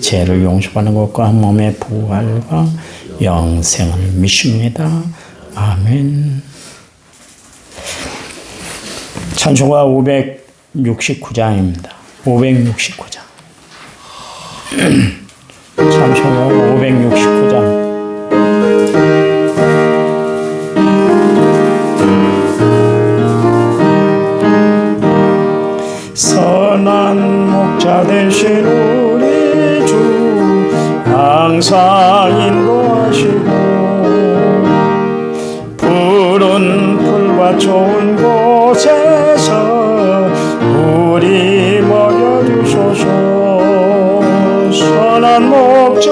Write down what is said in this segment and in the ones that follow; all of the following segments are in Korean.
죄를 용서하는 것과 몸의 부활과 영생을 믿습니다. 아멘. 찬송가 569장입니다. 569장. 찬송가 569장. 선한 목자 주 항상 인도하시고 푸른 풀과 좋은 곳에서 우리 모여 주소서. 선한 목자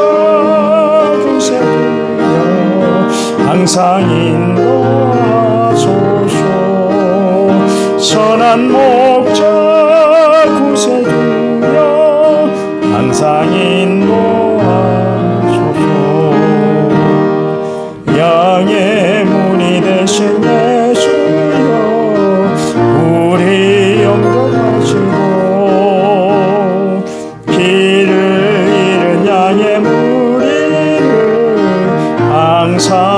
그새되어 항상 인도하소서. 선한 목 항상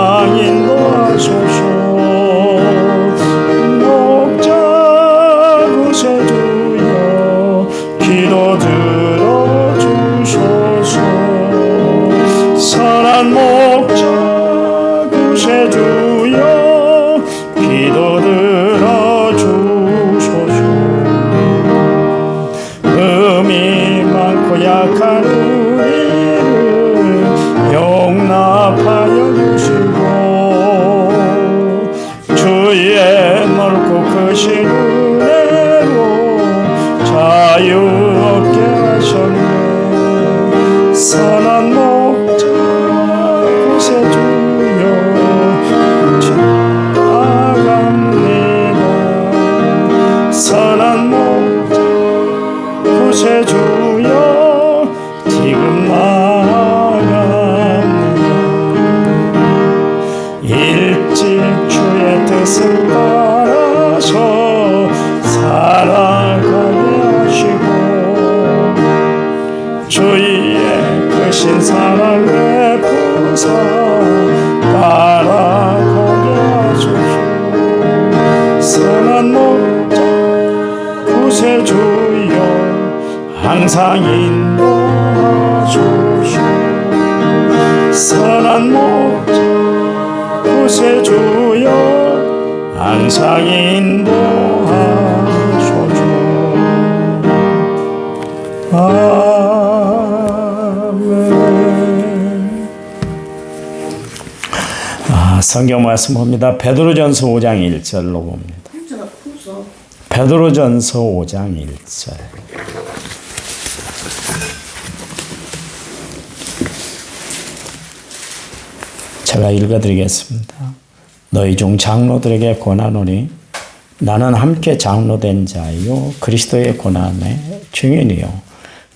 성경 말씀 봅니다. 베드로전서 5장 1절로 봅니다. 베드로전서 5장 1절. 제가 읽어드리겠습니다. 너희 중 장로들에게 권하노니 나는 함께 장로된 자요 그리스도의 고난의 증인이요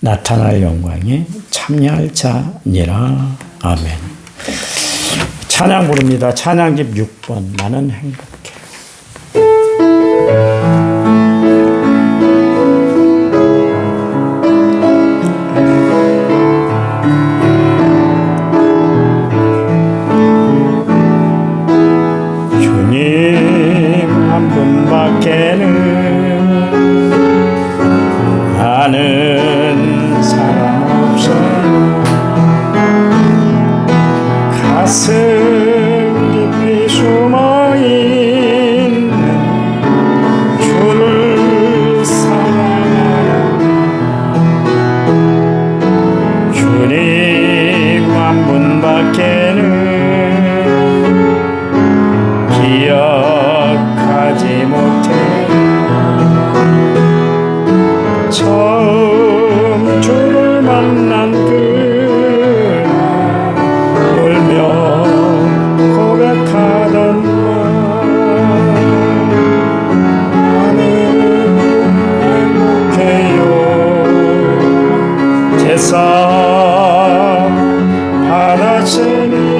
나타날 영광에 참여할 자니라 아멘. 찬양 부릅니다. 찬양집 6번 나는 행복 세상 하나씩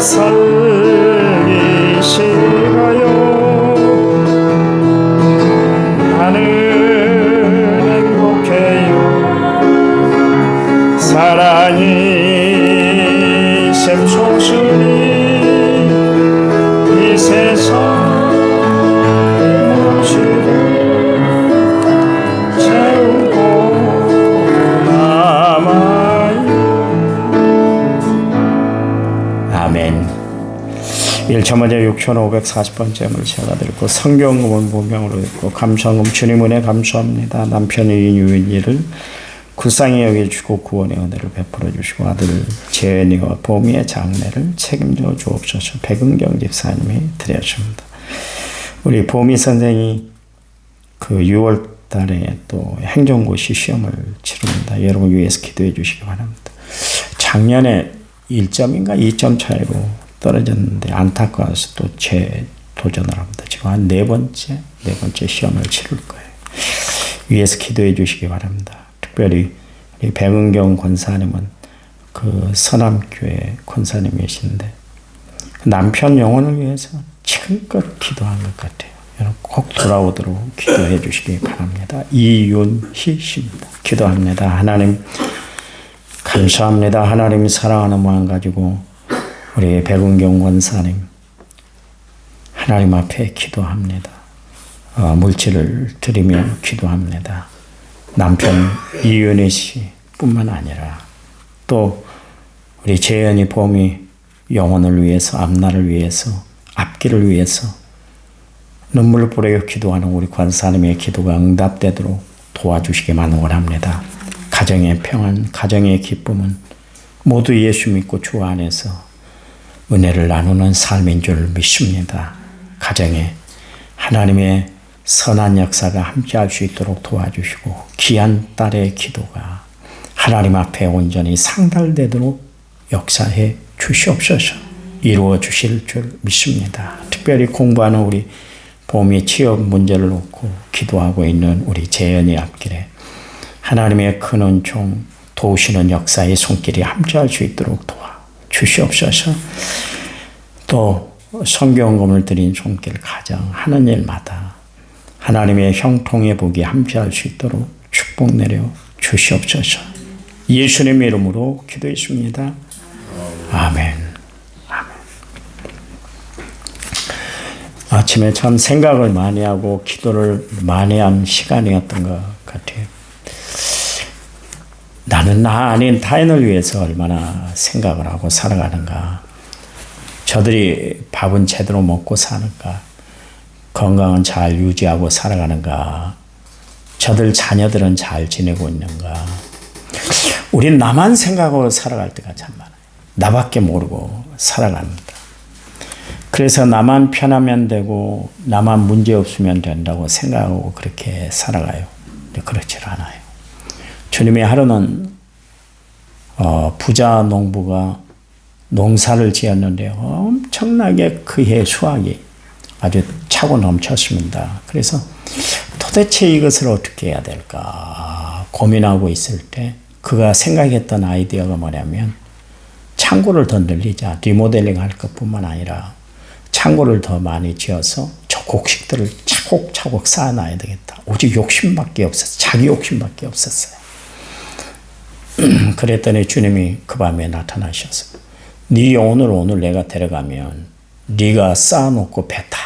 떠 1차 먼저 6,540번째 제가 드렸고 성경음은 본명으로 듣고 감사금 주님 은혜 감사합니다. 남편의 유인이를 구상히 여겨주고 구원의 은혜를 베풀어 주시고 아들 재현이와 보미의 장례를 책임져 주옵소서 백은경 집사님이 드렸습니다. 우리 보미 선생이 그 6월 달에 또 행정고시 시험을 치릅니다. 여러분 위해서 기도해 주시기 바랍니다. 작년에 1점인가 2점 차이로 떨어졌는데 안타까워서 또 재도전을 합니다. 지금 한 네 번째, 네 번째 시험을 치를 거예요. 위에서 기도해 주시기 바랍니다. 특별히 우리 백은경 권사님은 그 서남교회 권사님이신데 남편 영혼을 위해서 지금껏 기도한 것 같아요. 여러분 꼭 돌아오도록 기도해 주시기 바랍니다. 이윤희 씨입니다. 기도합니다. 하나님 감사합니다. 하나님 사랑하는 마음 가지고 우리 백운경 권사님 하나님 앞에 기도합니다. 어, 물질을 드리며 기도합니다. 남편 이윤희 씨뿐만 아니라 또 우리 재현이 봄이 영혼을 위해서 앞날을 위해서 앞길을 위해서 눈물을 뿌려 기도하는 우리 관사님의 기도가 응답되도록 도와주시기만 원합니다. 가정의 평안, 가정의 기쁨은 모두 예수 믿고 주 안에서 은혜를 나누는 삶인 줄 믿습니다. 가정에 하나님의 선한 역사가 함께 할 수 있도록 도와주시고 귀한 딸의 기도가 하나님 앞에 온전히 상달되도록 역사해 주시옵소서 이루어 주실 줄 믿습니다. 특별히 공부하는 우리 봄이 취업 문제를 놓고 기도하고 있는 우리 재현이 앞길에 하나님의 큰 은총 도우시는 역사의 손길이 함께할 수 있도록 도와 주시옵소서. 또 성경금을 드린 손길 가정 하는 일마다 하나님의 형통의 복이 함께할 수 있도록 축복 내려 주시옵소서. 예수님의 이름으로 기도했습니다. 아멘. 아침에 참 생각을 많이 하고 기도를 많이 한 시간이었던 것. 나는 나 아닌 타인을 위해서 얼마나 생각을 하고 살아가는가. 저들이 밥은 제대로 먹고 사는가. 건강은 잘 유지하고 살아가는가. 저들 자녀들은 잘 지내고 있는가. 우린 나만 생각하고 살아갈 때가 참 많아요. 나밖에 모르고 살아갑니다. 그래서 나만 편하면 되고 나만 문제 없으면 된다고 생각하고 그렇게 살아가요. 근데 그렇지 않아요. 주님의 하루는 어, 부자 농부가 농사를 지었는데 엄청나게 그해 수확이 아주 차고 넘쳤습니다. 그래서 도대체 이것을 어떻게 해야 될까 고민하고 있을 때 그가 생각했던 아이디어가 뭐냐면 창고를 더 늘리자 리모델링 할 것뿐만 아니라 창고를 더 많이 지어서 저 곡식들을 차곡차곡 쌓아놔야 되겠다. 오직 욕심밖에 없었어. 자기 욕심밖에 없었어요. 그랬더니 주님이 그 밤에 나타나셔서 네 영혼을 오늘 내가 데려가면 네가 쌓아놓고 배다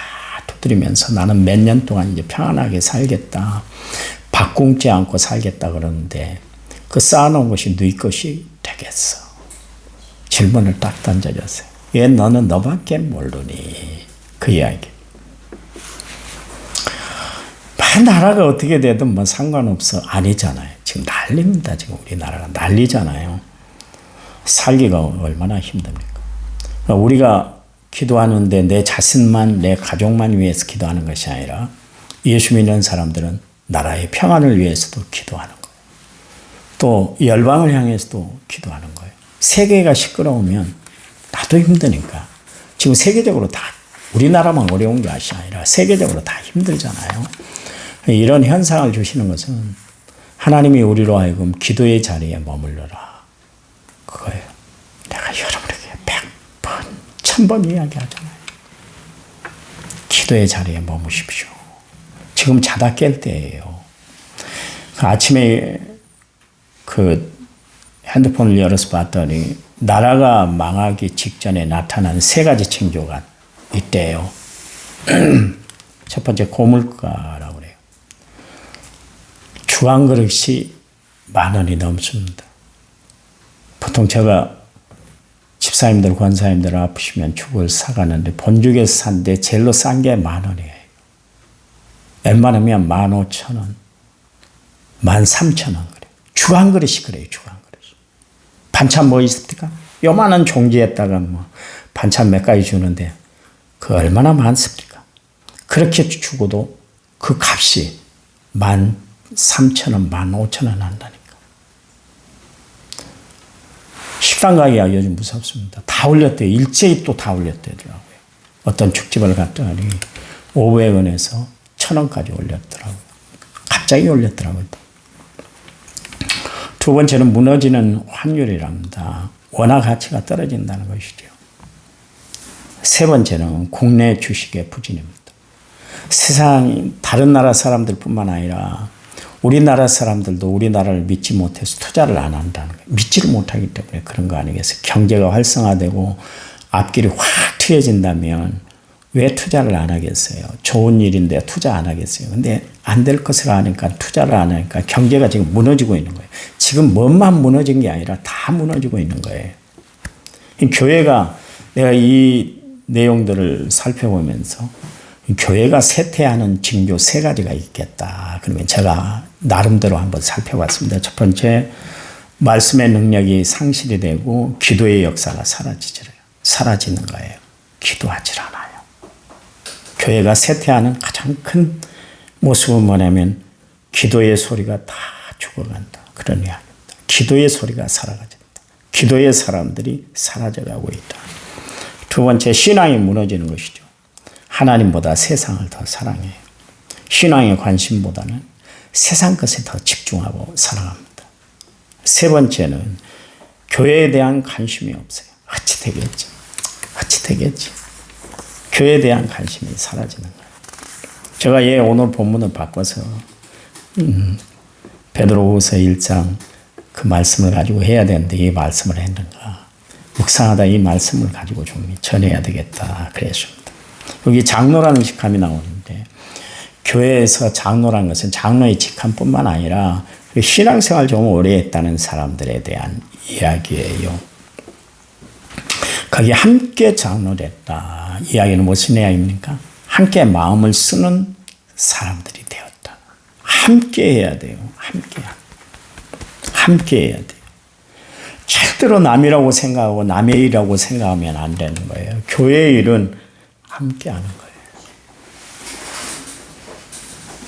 두드리면서 나는 몇 년 동안 이제 평안하게 살겠다. 밥 굶지 않고 살겠다 그러는데 그 쌓아놓은 것이 네 것이 되겠어. 질문을 딱 던져줬어요. 왜 너는 너밖에 모르니? 그 이야기. 나라가 어떻게 되든 뭐 상관없어. 아니잖아요. 지금 난립니다. 지금 우리나라가 난리잖아요. 살기가 얼마나 힘듭니까? 그러니까 우리가 기도하는데 내 자신만, 내 가족만 위해서 기도하는 것이 아니라 예수 믿는 사람들은 나라의 평안을 위해서도 기도하는 거예요. 또 열방을 향해서도 기도하는 거예요. 세계가 시끄러우면 나도 힘드니까. 지금 세계적으로 다 우리나라만 어려운 것이 아니라 세계적으로 다 힘들잖아요. 이런 현상을 주시는 것은 하나님이 우리로 하여금 기도의 자리에 머물러라. 그거예요. 내가 여러분에게 백 번, 천번 이야기하잖아요. 기도의 자리에 머무십시오. 지금 자다 깰 때예요. 그 아침에 그 핸드폰을 열어서 봤더니 나라가 망하기 직전에 나타난 세 가지 징조가 있대요. 첫 번째 고물가라고. 주한 그릇이 만 원이 넘습니다. 보통 제가 집사님들, 권사님들 아프시면 죽을 사가는데 본죽에서 산데 제일로 싼 게 만 원이에요. 웬만하면 만 오천 원, 만 삼천 원 그래요. 주한 그릇이 그래요, 주한 그릇이. 반찬 뭐 있습니까? 요만한 종지에다가 뭐 반찬 몇 가지 주는데 그 얼마나 많습니까? 그렇게 주고도 그 값이 만 삼천 원, 만 오천 원 한다니까. 식당 가기가 요즘 무섭습니다. 다 올렸대요. 일제히 또 다 올렸대더라고요. 어떤 축집을 갔더니 500원에서 1000원까지 올렸더라고요. 갑자기 올렸더라고요. 두 번째는 무너지는 환율이랍니다. 원화 가치가 떨어진다는 것이죠. 세 번째는 국내 주식의 부진입니다. 세상 다른 나라 사람들뿐만 아니라 우리나라 사람들도 우리나라를 믿지 못해서 투자를 안 한다는 거예요. 믿지를 못하기 때문에 그런 거 아니겠어요? 경제가 활성화되고 앞길이 확 트여진다면 왜 투자를 안 하겠어요? 좋은 일인데 투자 안 하겠어요? 근데 안 될 것을 아니까 투자를 안 하니까 경제가 지금 무너지고 있는 거예요. 지금 뭐만 무너진 게 아니라 다 무너지고 있는 거예요. 교회가 내가 이 내용들을 살펴보면서 교회가 쇠퇴하는 징조 세 가지가 있겠다. 그러면 제가 나름대로 한번 살펴봤습니다. 첫 번째, 말씀의 능력이 상실이 되고 기도의 역사가 사라지죠. 사라지는 거예요. 기도하질 않아요. 교회가 쇠퇴하는 가장 큰 모습은 뭐냐면 기도의 소리가 다 죽어간다. 그런 이야기입니다. 기도의 소리가 사라진다. 기도의 사람들이 사라져가고 있다. 두 번째, 신앙이 무너지는 것이죠. 하나님보다 세상을 더 사랑해요. 신앙의 관심보다는 세상 것에 더 집중하고 살아갑니다. 세 번째는 교회에 대한 관심이 없어요. 어찌 되겠지? 교회에 대한 관심이 사라지는 거예요. 제가 예 오늘 본문을 바꿔서 음, 베드로후서 1장 그 말씀을 가지고 해야 되는데 이 말씀을 했는가? 묵상하다 이 말씀을 가지고 좀 전해야 되겠다 그랬습니다. 여기 장로라는 직함이 나오는데 교회에서 장로라는 것은 장로의 직함뿐만 아니라 그 신앙생활 좀 오래 했다는 사람들에 대한 이야기예요. 거기 함께 장로됐다. 이야기는 무슨 이야기입니까? 함께 마음을 쓰는 사람들이 되었다. 함께 해야 돼요. 함께. 함께 해야 돼요. 절대로 남이라고 생각하고 남의 일이라고 생각하면 안 되는 거예요. 교회의 일은 함께 하는 거예요.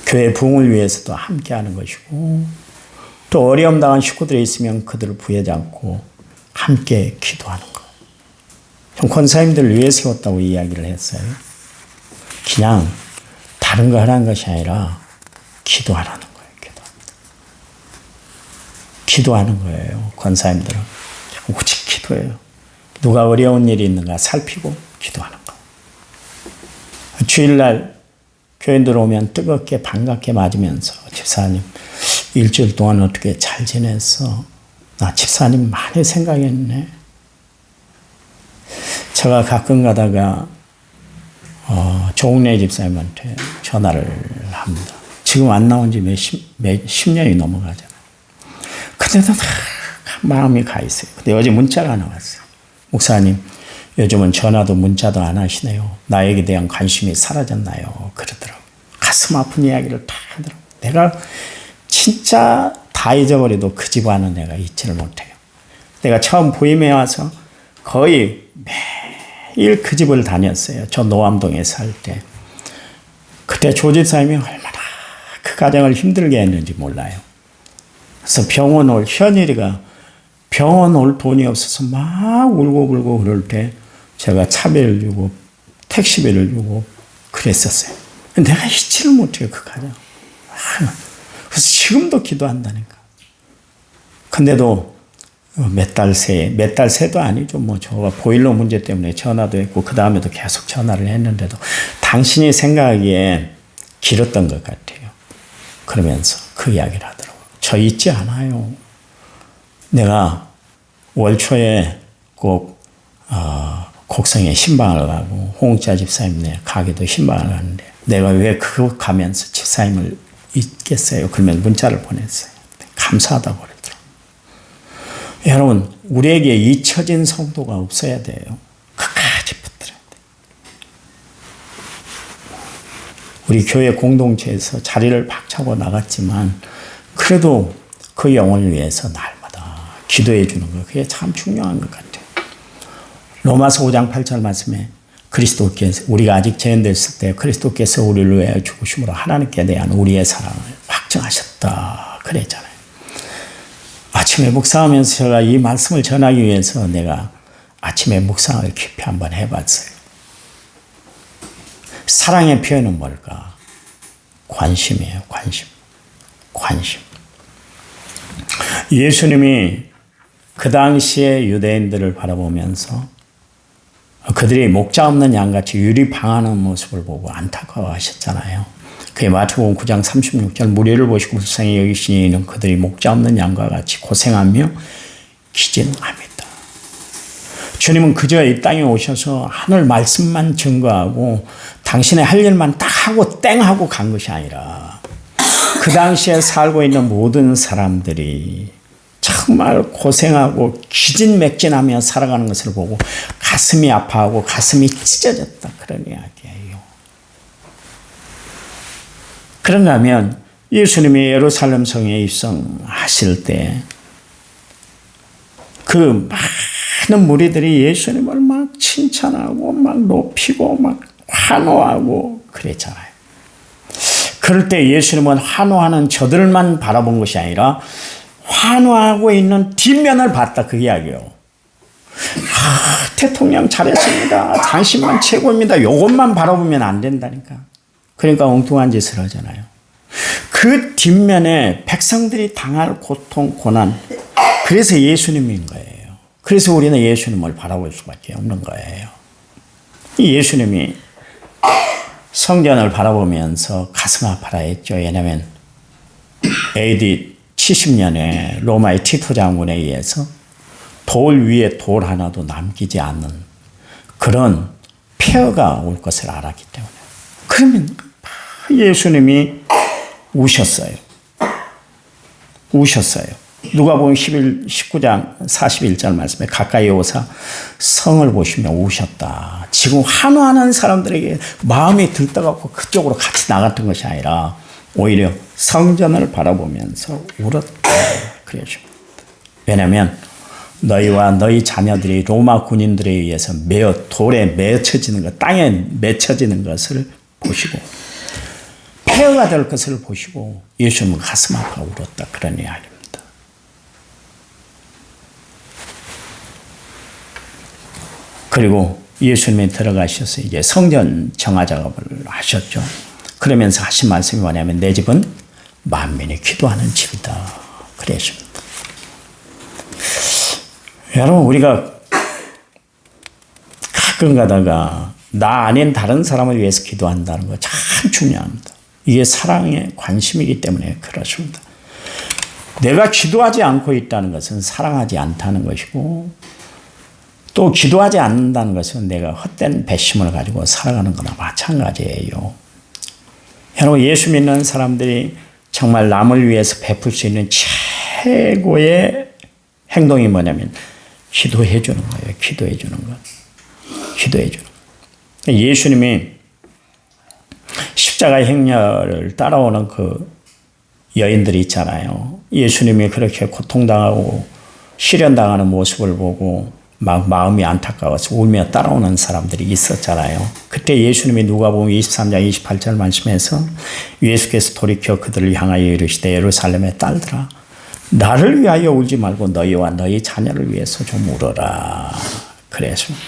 교회 부흥을 위해서도 함께 하는 것이고 또 어려움 당한 식구들이 있으면 그들을 부여잡고 함께 기도하는 거. 전 권사님들 위해 세웠다고 이야기를 했어요. 그냥 다른 거 하라는 것이 아니라 기도하라는 거예요. 기도. 기도하는 거예요. 권사님들은 오직 기도해요. 누가 어려운 일이 있는가 살피고 기도하는 거. 주일날 교인들 오면 뜨겁게 반갑게 맞으면서 집사님 일주일 동안 어떻게 잘 지냈어? 나 집사님 많이 생각했네. 제가 가끔 가다가 어, 조웅래 집사님한테 전화를 합니다. 지금 안 나온 지 몇십, 년이 넘어가잖아요. 근데도 다 마음이 가 있어요. 근데 어제 문자가 하나 왔어요. 목사님, 요즘은 전화도 문자도 안 하시네요. 나에게 대한 관심이 사라졌나요? 그러더라고요. 가슴 아픈 이야기를 다 하더라고요. 내가 진짜 다 잊어버려도 그 집안은 내가 잊지를 못해요. 내가 처음 부임해 와서 거의 매일 그 집을 다녔어요. 저 노암동에 살 때. 그때 조집사님이 얼마나 그 가정을 힘들게 했는지 몰라요. 그래서 병원 올 현일이가 병원 올 돈이 없어서 막 울고 불고 그럴 때 제가 차비를 주고 택시비를 주고 그랬었어요. 내가 잊지를 못해요 그 가정. 그래서 지금도 기도한다니까. 근데도 몇 달 새, 몇 달 새도 아니죠. 뭐, 저가 보일러 문제 때문에 전화도 했고, 그 다음에도 계속 전화를 했는데도 당신이 생각하기에 길었던 것 같아요. 그러면서 그 이야기를 하더라고요. 저 잊지 않아요. 내가 월 초에 꼭, 어, 곡성에 신방을 가고, 홍자 집사님네 가게도 신방을 가는데, 내가 왜 그거 가면서 집사님을 잊겠어요? 그러면 문자를 보냈어요. 감사하다고 그러더라고요. 여러분, 우리에게 잊혀진 성도가 없어야 돼요. 끝까지 붙들어야 돼. 우리 교회 공동체에서 자리를 박차고 나갔지만, 그래도 그 영혼을 위해서 날마다 기도해 주는 거, 그게 참 중요한 것 같아요. 로마서 5장 8절 말씀에 그리스도께서 우리가 아직 죄인됐을 때 그리스도께서 우리를 위하여 죽으심으로 하나님께 대한 우리의 사랑을 확증하셨다 그랬잖아요. 아침에 묵상하면서 제가 이 말씀을 전하기 위해서 내가 아침에 묵상을 깊이 한번 해봤어요. 사랑의 표현은 뭘까? 관심이에요, 관심. 관심. 예수님이 그 당시에 유대인들을 바라보면서 그들이 목자 없는 양같이 유리 방하는 모습을 보고 안타까워하셨잖아요. 그의 마태복음 9장 36절 무리를 보시고 불쌍히 여기시니 이는 그들이 목자 없는 양과 같이 고생하며 기진합니다. 주님은 그저 이 땅에 오셔서 하늘 말씀만 증거하고 당신의 할 일만 딱 하고 땡 하고 간 것이 아니라 그 당시에 살고 있는 모든 사람들이 정말 고생하고 기진맥진하며 살아가는 것을 보고 가슴이 아파하고 가슴이 찢어졌다 그런 이야기예요. 그런가 하면 예수님이 예루살렘 성에 입성하실 때 그 많은 무리들이 예수님을 막 칭찬하고 막 높이고 막 환호하고 그랬잖아요. 그럴 때 예수님은 환호하는 저들만 바라본 것이 아니라 환호하고 있는 뒷면을 봤다 그 이야기요. 아, 대통령 잘했습니다. 당신만 최고입니다. 요것만 바라보면 안 된다니까. 그러니까 엉뚱한 짓을 하잖아요. 그 뒷면에 백성들이 당할 고통, 고난. 그래서 예수님인 거예요. 그래서 우리는 예수님을 바라볼 수밖에 없는 거예요. 이 예수님이 성전을 바라보면서 가슴 아파라 했죠. 왜냐하면 AD 70년에 로마의 티토 장군에 의해서 돌 위에 돌 하나도 남기지 않는 그런 폐허가 올 것을 알았기 때문에. 그러면 예수님이 우셨어요. 우셨어요. 누가 보면 11, 19장 41절 말씀에 가까이 오사 성을 보시며 우셨다. 지금 환호하는 사람들에게 마음이 들떠갖고 그쪽으로 같이 나갔던 것이 아니라 오히려 성전을 바라보면서 울었다. 그러십니다. 왜냐하면 너희와 너희 자녀들이 로마 군인들에 의해서 매어 돌에 매쳐지는 것, 땅에 맺혀지는 것을 보시고 폐허가 될 것을 보시고 예수님은 가슴 아파 울었다 그런 이야기입니다. 그리고 예수님이 들어가셔서 이제 성전 정화 작업을 하셨죠. 그러면서 하신 말씀이 뭐냐면 내 집은 만민이 기도하는 집이다. 그랬습니다. 여러분 우리가 가끔 가다가 나 아닌 다른 사람을 위해서 기도한다는 거 참 중요합니다. 이게 사랑의 관심이기 때문에 그렇습니다. 내가 기도하지 않고 있다는 것은 사랑하지 않다는 것이고 또 기도하지 않는다는 것은 내가 헛된 배심을 가지고 살아가는 거나 마찬가지예요. 여러분 예수 믿는 사람들이 정말 남을 위해서 베풀 수 있는 최고의 행동이 뭐냐면 기도해 주는 거예요. 기도해 주는 것. 기도해 주는 것. 예수님이 십자가 행렬을 따라오는 그 여인들이 있잖아요. 예수님이 그렇게 고통당하고 시련당하는 모습을 보고 막 마음이 안타까워서 울며 따라오는 사람들이 있었잖아요. 그때 예수님이 누가복음 23장 28절 말씀에서 예수께서 돌이켜 그들을 향하여 이르시되 예루살렘의 딸들아 나를 위하여 울지 말고 너희와 너희 자녀를 위해서 좀 울어라. 그랬습니다.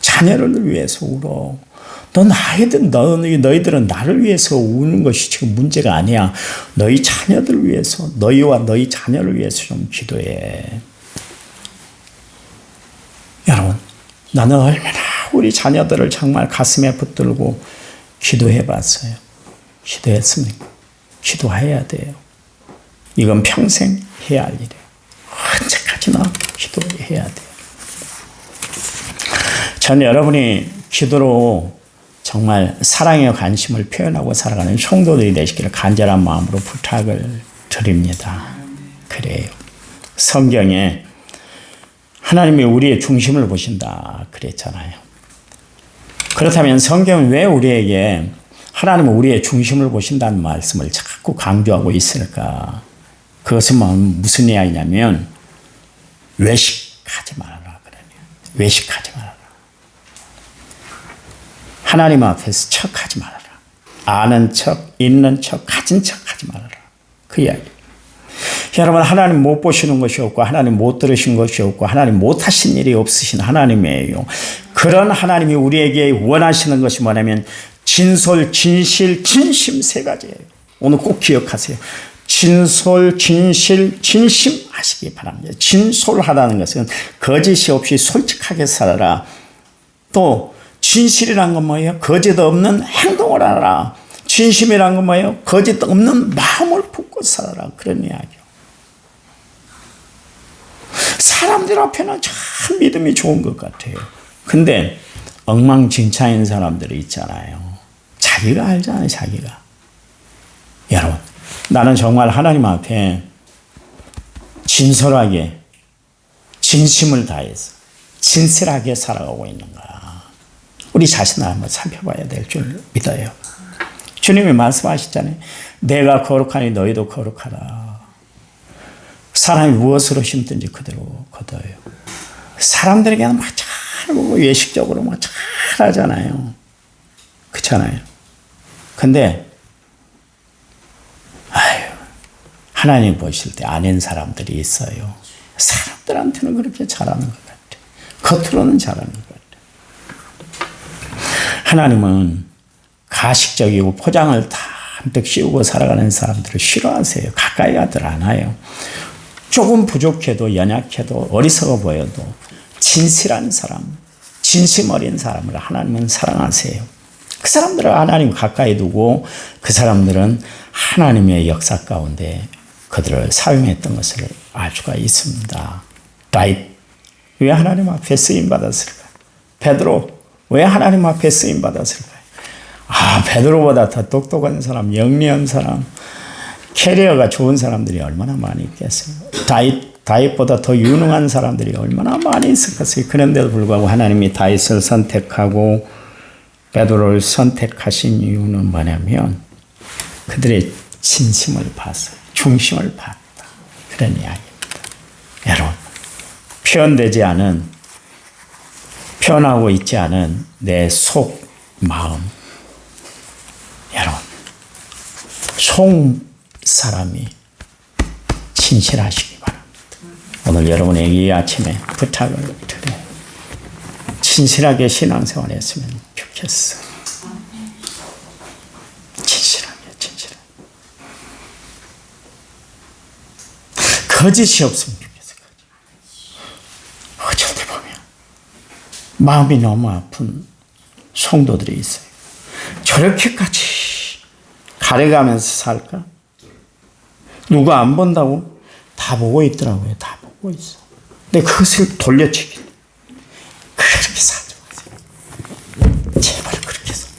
자녀를 위해서 울어. 너 나이든 너희 너희들은 나를 위해서 우는 것이 지금 문제가 아니야. 너희 자녀들 위해서 너희와 너희 자녀를 위해서 좀 기도해. 여러분, 나는 얼마나 우리 자녀들을 정말 가슴에 붙들고 기도해 봤어요. 기도했습니까? 기도해야 돼요. 이건 평생 해야 할 일이에요. 언제까지나 기도해야 돼요. 전 여러분이 기도로 정말 사랑의 관심을 표현하고 살아가는 성도들이 되시기를 간절한 마음으로 부탁을 드립니다. 그래요. 성경에 하나님이 우리의 중심을 보신다 그랬잖아요. 그렇다면 성경은 왜 우리에게 하나님은 우리의 중심을 보신다는 말씀을 자꾸 강조하고 있을까? 그것은 뭐 무슨 이야기냐면 외식하지 말아라 그러네요. 외식하지 말아라. 하나님 앞에서 척하지 말아라. 아는 척, 있는 척, 가진 척하지 말아라. 그 이야기. 여러분 하나님 못 보시는 것이 없고 하나님 못 들으신 것이 없고 하나님 못 하신 일이 없으신 하나님이에요. 그런 하나님이 우리에게 원하시는 것이 뭐냐면 진솔, 진실, 진심 세 가지예요. 오늘 꼭 기억하세요. 진솔, 진실, 진심 하시기 바랍니다. 진솔하다는 것은 거짓이 없이 솔직하게 살아라. 또 진실이란 건 뭐예요? 거짓 없는 행동을 하라. 진심이란 건 뭐예요? 거짓 없는 마음을 품고 살아라. 그런 이야기요. 사람들 앞에는 참 믿음이 좋은 것 같아요. 근데 엉망진창인 사람들이 있잖아요. 자기가 알잖아요, 자기가. 여러분, 나는 정말 하나님 앞에 진솔하게, 진심을 다해서, 진실하게 살아가고 있는가. 우리 자신을 한번 살펴봐야 될 줄 믿어요. 주님이 말씀하셨잖아요. 내가 거룩하니 너희도 거룩하라. 사람이 무엇으로 심든지 그대로 거둬요. 사람들에게는 막 잘하고 예식적으로 막 잘하잖아요. 그렇잖아요. 근데 아유 하나님 보실 때 아닌 사람들이 있어요. 사람들한테는 그렇게 잘하는 것 같아. 겉으로는 잘하는 것 같아. 하나님은 가식적이고 포장을 다 한뜩 씌우고 살아가는 사람들을 싫어하세요. 가까이 가들 않아요. 조금 부족해도 연약해도 어리석어 보여도 진실한 사람, 진심 어린 사람을 하나님은 사랑하세요. 그 사람들을 하나님 가까이 두고 그 사람들은 하나님의 역사 가운데 그들을 사용했던 것을 알 수가 있습니다. 다윗 왜 하나님 앞에 쓰임 받았을까? 베드로 왜 하나님 앞에 쓰임 받았을까? 아 베드로보다 더 똑똑한 사람, 영리한 사람, 캐리어가 좋은 사람들이 얼마나 많이 있겠어요. 다윗 다윗보다 더 유능한 사람들이 얼마나 많이 있었겠어요. 그런데도 불구하고 하나님이 다윗을 선택하고 베드로를 선택하신 이유는 뭐냐면 그들의 진심을 봤어요. 중심을 봤다. 그런 이야기입니다. 여러분, 표현되지 않은 표현하고 있지 않은 내 속 마음 여러분 속 사람이 진실하시기 바랍니다. 오늘 여러분에게 이 아침에 부탁을 드려요. 진실하게 신앙생활 했으면 좋겠어. 진실하게, 진실하게. 거짓이 없으면 좋겠어. 거짓. 어쩔 때 보면 마음이 너무 아픈 성도들이 있어요. 저렇게까지 가려가면서 살까? 누가 안 본다고 다 보고 있더라고요. 다 보고 있어. 근데 그것을 돌려치기. 그렇게 살지 마세요. 제발 그렇게 살.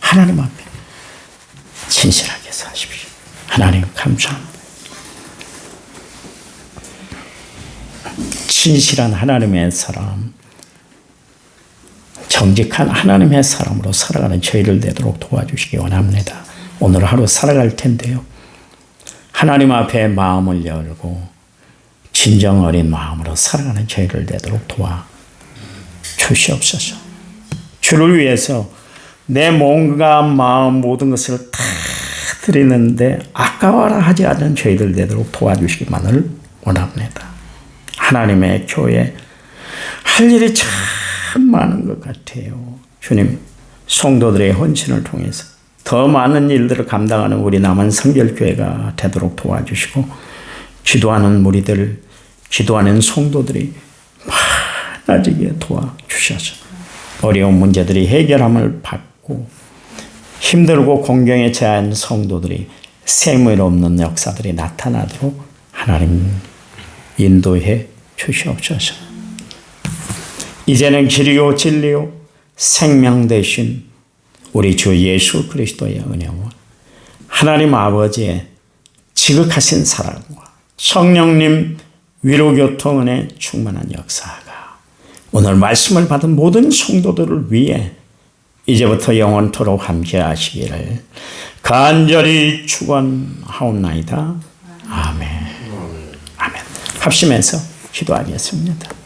하나님 앞에 진실하게 사십시오. 하나님 감사합니다. 진실한 하나님의 사람, 정직한 하나님의 사람으로 살아가는 저희를 되도록 도와주시기 원합니다. 오늘 하루 살아갈 텐데요. 하나님 앞에 마음을 열고 진정 어린 마음으로 살아가는 저희를 되도록 도와 주시옵소서. 주를 위해서 내 몸과 마음 모든 것을 다 드리는데 아까워라 하지 않는 저희들 되도록 도와주시기만을 원합니다. 하나님의 교회 할 일이 참 많은 것 같아요. 주님, 성도들의 헌신을 통해서 더 많은 일들을 감당하는 우리 남한 성결교회가 되도록 도와주시고 기도하는 무리들, 기도하는 성도들이 많아지게 도와주셔서 어려운 문제들이 해결함을 받고 힘들고 공경에 처한 성도들이 샘물 없는 역사들이 나타나도록 하나님 인도해 주시옵소서. 이제는 길이요 진리요 생명 되신 우리 주 예수 그리스도의 은혜와 하나님 아버지의 지극하신 사랑과 성령님 위로교통 은혜 충만한 역사가 오늘 말씀을 받은 모든 성도들을 위해 이제부터 영원토록 함께 하시기를 간절히 축원하옵나이다. 아멘. 아멘. 합심해서 기도하겠습니다.